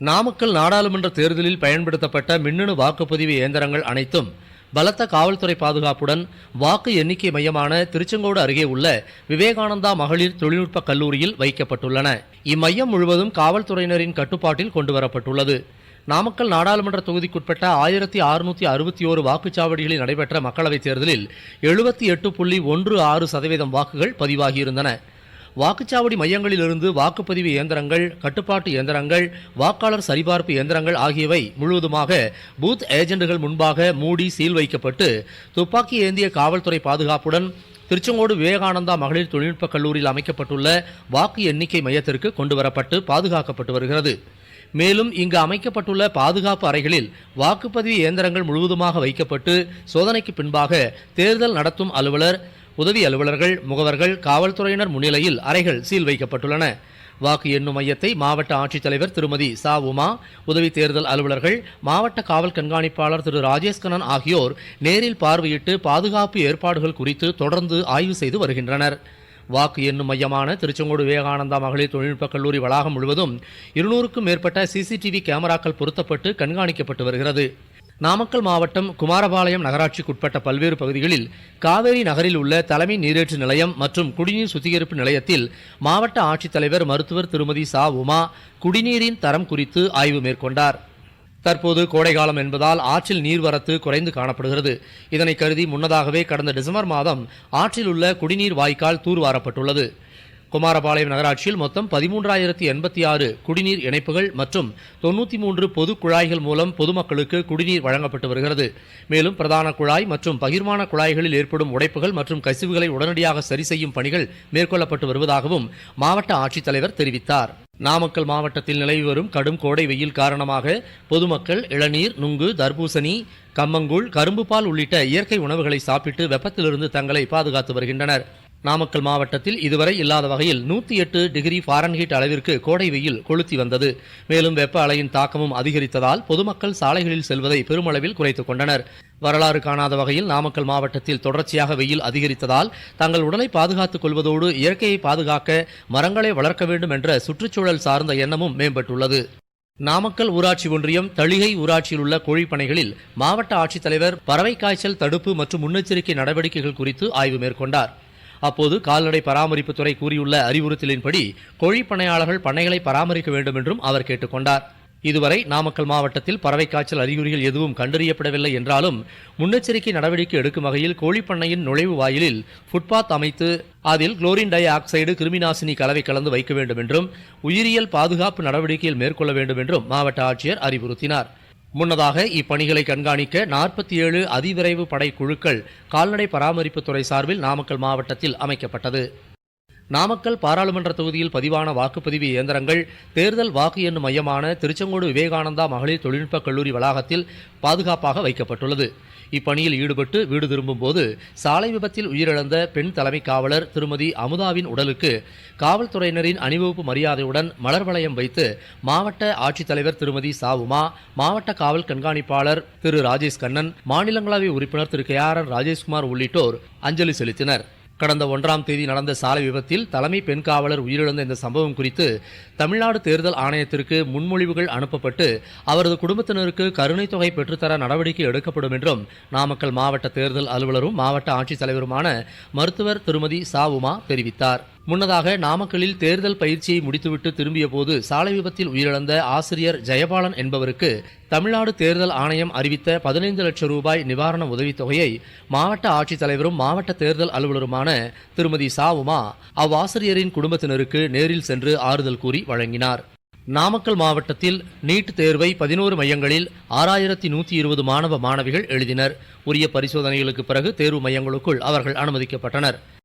நாமக்கல் நாடாளுமன்ற தேர்தலில் பயன்படுத்தப்பட்ட மின்னணு வாக்குப்பதிவு இயந்திரங்கள் அனைத்தும் பலத்த காவல்துறை பாதுகாப்புடன் வாக்கு எண்ணிக்கை மையமான திருச்செங்கோடு அருகே உள்ள விவேகானந்தா மகளிர் தொழில்நுட்ப கல்லூரியில் வைக்கப்பட்டுள்ளன. இம்மையம் முழுவதும் காவல்துறையினரின் கட்டுப்பாட்டில் கொண்டுவரப்பட்டுள்ளது. நாமக்கல் நாடாளுமன்ற தொகுதிக்குட்பட்ட ஆயிரத்தி அறுநூத்தி அறுபத்தி ஓரு வாக்குச்சாவடிகளில் நடைபெற்ற மக்களவைத் தேர்தலில் எழுபத்தி எட்டு புள்ளி ஒன்று ஆறு சதவீதம் வாக்குகள் பதிவாகியிருந்தன. வாக்குச்சாவடி மையங்களிலிருந்து வாக்குப்பதிவு இயந்திரங்கள் கட்டுப்பாட்டு இயந்திரங்கள் வாக்காளர் சரிபார்ப்பு இயந்திரங்கள் ஆகியவை முழுவதுமாக பூத் ஏஜெண்டுகள் முன்பாக மூடி சீல் வைக்கப்பட்டு துப்பாக்கி ஏந்திய காவல்துறை பாதுகாப்புடன் திருச்செங்கோடு விவேகானந்தா மகளிர் தொழில்நுட்பக் கல்லூரியில் அமைக்கப்பட்டுள்ள வாக்கு எண்ணிக்கை மையத்திற்கு கொண்டுவரப்பட்டு பாதுகாக்கப்பட்டு வருகிறது. மேலும் இங்கு அமைக்கப்பட்டுள்ள பாதுகாப்பு அறைகளில் வாக்குப்பதிவு இயந்திரங்கள் முழுவதுமாக வைக்கப்பட்டு சோதனைக்கு பின்பாக தேர்தல் நடத்தும் அலுவலர் உதவி அலுவலர்கள் முகவர்கள் காவல்துறையினர் முன்னிலையில் அறைகள் சீல் வைக்கப்பட்டுள்ளன. வாக்கு எண்ணும் மையத்தை மாவட்ட ஆட்சித்தலைவர் திருமதி சா. உமா உதவி தேர்தல் அலுவலர்கள் மாவட்ட காவல் கண்காணிப்பாளர் திரு. ராஜேஷ் கண்ணன் ஆகியோர் நேரில் பார்வையிட்டு பாதுகாப்பு ஏற்பாடுகள் குறித்து தொடர்ந்து ஆய்வு செய்து வருகின்றனர். வாக்கு எண்ணும் மையமான திருச்செங்கோடு விவேகானந்தா மகளிர் தொழில்நுட்பக் கல்லூரி வளாகம் முழுவதும் இருநூறுக்கும் மேற்பட்ட சிசிடிவி கேமராக்கள் பொருத்தப்பட்டு கண்காணிக்கப்பட்டு வருகிறது. நாமக்கல் மாவட்டம் குமாரபாளையம் நகராட்சிக்குட்பட்ட பல்வேறு பகுதிகளில் காவேரி நகரில் உள்ள தலைமை நீரேற்று நிலையம் மற்றும் குடிநீர் சுத்திகரிப்பு நிலையத்தில் மாவட்ட ஆட்சித்தலைவர் மருத்துவர் திருமதி சா. உமா குடிநீரின் தரம் குறித்து ஆய்வு மேற்கொண்டார். தற்போது கோடைகாலம் என்பதால் ஆற்றில் நீர்வரத்து குறைந்து காணப்படுகிறது. இதனை கருதி முன்னதாகவே கடந்த டிசம்பர் மாதம் ஆற்றில் உள்ள குடிநீர் வாய்க்கால் தூர்வாரப்பட்டுள்ளது. குமாரபாளையம் நகராட்சியில் மொத்தம் பதிமூன்றாயிரத்தி எண்பத்தி ஆறு குடிநீர் இணைப்புகள் மற்றும் தொண்ணூற்றி மூன்று பொது குழாய்கள் மூலம் பொதுமக்களுக்கு குடிநீர் வழங்கப்பட்டு வருகிறது. மேலும் பிரதான குழாய் மற்றும் பகிர்மான குழாய்களில் ஏற்படும் உடைப்புகள் மற்றும் கசிவுகளை உடனடியாக சரி செய்யும் பணிகள் மேற்கொள்ளப்பட்டு வருவதாகவும் மாவட்ட ஆட்சித்தலைவர் தெரிவித்தார். நாமக்கல் மாவட்டத்தில் நிலவி வரும் கடும் கோடை வெயில் காரணமாக பொதுமக்கள் இளநீர் நுங்கு தர்பூசணி கம்மங்கூழ் கரும்பு பால் உள்ளிட்ட இயற்கை உணவுகளை சாப்பிட்டு வெப்பத்திலிருந்து தங்களை பாதுகாத்து வருகின்றனர். நாமக்கல் மாவட்டத்தில் இதுவரை இல்லாத வகையில் நூற்றி எட்டு டிகிரி ஃபாரன்ஹீட் அளவிற்கு கோடை வெயில் கொளுத்தி வந்தது. மேலும் வெப்ப அலையின் தாக்கமும் அதிகரித்ததால் பொதுமக்கள் சாலைகளில் செல்வதை பெருமளவில் குறைத்துக் கொண்டனர். வரலாறு காணாத வகையில் நாமக்கல் மாவட்டத்தில் தொடர்ச்சியாக வெயில் அதிகரித்ததால் தங்கள் உடலை பாதுகாத்துக் கொள்வதோடு இயற்கையை பாதுகாக்க மரங்களை வளர்க்க வேண்டும் என்ற சுற்றுச்சூழல் சார்ந்த எண்ணமும் மேம்பட்டுள்ளது. நாமக்கல் ஊராட்சி ஒன்றியம் தளிகை ஊராட்சியில் உள்ள கோழிப்பனைகளில் மாவட்ட ஆட்சித்தலைவர் பறவை காய்ச்சல் தடுப்பு மற்றும் முன்னெச்சரிக்கை நடவடிக்கைகள் குறித்து ஆய்வு மேற்கொண்டார். அப்போது கால்நடை பராமரிப்புத்துறை கூறியுள்ள அறிவுறுத்தலின்படி கோழிப்பண்ணையாளர்கள் பண்ணைகளை பராமரிக்க வேண்டும் என்றும் அவர் கேட்டுக்கொண்டார் இதுவரை நாமக்கல் மாவட்டத்தில் பறவை காய்ச்சல் அறிகுறிகள் எதுவும் கண்டறியப்படவில்லை என்றாலும் முன்னெச்சரிக்கை நடவடிக்கை எடுக்கும் வகையில் கோழிப்பண்ணையின் நுழைவு வாயிலில் ஃபுட்பாத் அமைத்து அதில் குளோரின் டை ஆக்சைடு கிருமிநாசினி கலவை கலந்து வைக்க வேண்டும் என்றும் உயிரியல் பாதுகாப்பு நடவடிக்கையில் மேற்கொள்ள வேண்டும் என்றும் மாவட்ட ஆட்சியர் அறிவுறுத்தினார். முன்னதாக இப்பணிகளை கண்காணிக்க நாற்பத்தி ஏழு அதிவிரைவு படை குழுக்கள் கால்நடை பராமரிப்புத்துறை சார்பில் நாமக்கல் மாவட்டத்தில் அமைக்கப்பட்டது. நாமக்கல் பாராளுமன்ற தொகுதியில் பதிவான வாக்குப்பதிவு இயந்திரங்கள் தேர்தல் வாக்கு எண்ணும் மையமான திருச்செங்கோடு விவேகானந்தா மகளிர் தொழில்நுட்பக் கல்லூரி வளாகத்தில் பாதுகாப்பாக வைக்கப்பட்டுள்ளது. இப்பணியில் ஈடுபட்டு வீடு திரும்பும்போது சாலை விபத்தில் உயிரிழந்த பெண் தலைமை காவலர் திருமதி அமுதாவின் உடலுக்கு காவல்துறையினரின் அணிவகுப்பு மரியாதையுடன் மலர் வளையம் வைத்து மாவட்ட ஆட்சித்தலைவர் திருமதி சாவுமா மாவட்ட காவல் கண்காணிப்பாளர் திரு. ராஜேஷ் கண்ணன் மாநிலங்களவை உறுப்பினர் திரு. கே. ஆர். என். ராஜேஷ்குமார் உள்ளிட்டோர் அஞ்சலி செலுத்தினர். கடந்த ஒன்றாம் தேதி நடந்த சாலை விபத்தில் தலைமை பெண் காவலர் உயிரிழந்த இந்த சம்பவம் குறித்து தமிழ்நாடு தேர்தல் ஆணையத்திற்கு முன்மொழிவுகள் அனுப்பப்பட்டு அவரது குடும்பத்தினருக்கு கருணைத் தொகை பெற்றுத்தர நடவடிக்கை எடுக்கப்படும் என்றும் நாமக்கல் மாவட்ட தேர்தல் அலுவலரும் மாவட்ட ஆட்சித்தலைவருமான மருத்துவர் திருமதி சா உமா தெரிவித்தார். முன்னதாக நாமக்கல்லில் தேர்தல் பயிற்சியை முடித்துவிட்டு திரும்பிய போது சாலை விபத்தில் உயிரிழந்த ஆசிரியர் ஜெயபாலன் என்பவருக்கு தமிழ்நாடு தேர்தல் ஆணையம் அறிவித்த பதினைந்து லட்சம் ரூபாய் நிவாரண உதவித்தொகையை மாவட்ட ஆட்சித்தலைவரும் மாவட்ட தேர்தல் அலுவலருமான திருமதி சா உமா அவ்வாசிரியரின் குடும்பத்தினருக்கு நேரில் சென்று ஆறுதல் கூறி வழங்கினார். நாமக்கல் மாவட்டத்தில் நீட் தேர்வை பதினோரு மையங்களில் ஆறாயிரத்தி நூற்றி இருபது மாணவ மாணவிகள் எழுதினர். உரிய பரிசோதனைகளுக்கு பிறகு தேர்வு மையங்களுக்குள் அவர்கள் அனுமதிக்கப்பட்டனர்.